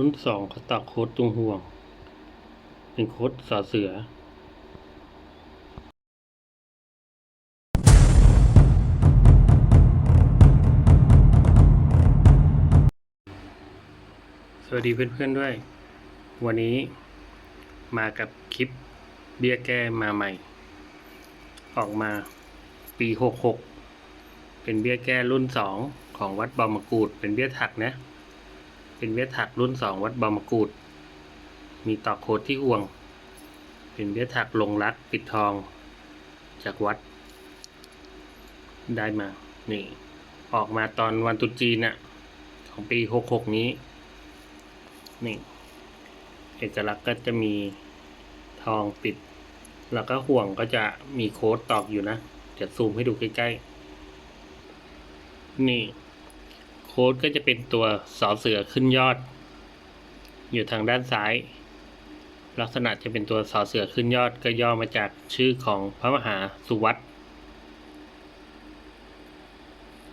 รุ่นสองเขาตักโค้ดตรงห่วง เป็นโค้ดสอเสือ สวัสดีเพื่อนๆด้วย วันนี้มากับคลิปเบี้ยแก้มาใหม่ ออกมาปีหกหกเป็นเบี้ยแก้รุ่นสองของวัดบางมกูด เป็นเบี้ยถักนะ เป็นเบี้ยถักรุ่นสองวัดบามกูด มีต่อโคดที่ห่วง เป็นเบี้ยถักลงรักปิดทอง จากวัด ได้มา นี่ ออกมาตอนวันตุจีนน่ะของปีหกหกนี้ นี่ เอกลักษณ์ก็จะมีทองปิด แล้วก็ห่วงก็จะมีโค้ดตอกอยู่นะ จะซูมให้ดูใกล้ ๆ นี่ ค้ดก็จะเป็นตัวสอเสือขึ้นยอด อยู่ทางด้านซ้าย ลักษณะจะเป็นตัวสอเสือขึ้นยอดก็ย่อมาจากชื่อของพระมหาสุวัต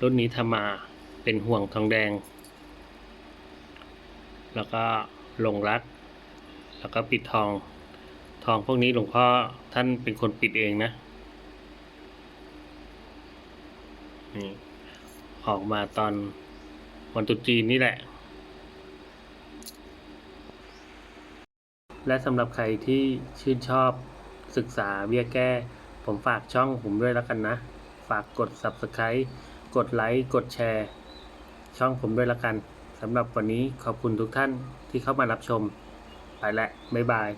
รุ่นนี้ทำมาเป็นห่วงทองแดง แล้วก็ลงรักแล้วก็ปิดทอง ทองพวกนี้หลวงพ่อท่านเป็นคนปิดเองนะนี่ออกมาตอน วันตุจีนนี่แหละ และสำหรับใครที่ชื่นชอบศึกษาเบี้ยแก้ ผมฝากช่องผมด้วยแล้วกันนะ ฝากกด subscribe กดไลค์กดแชร์ ช่องผมด้วยละกันสำหรับวันนี้ขอบคุณทุกท่านที่เข้ามารับชม ไปแล้วบ๊ายบาย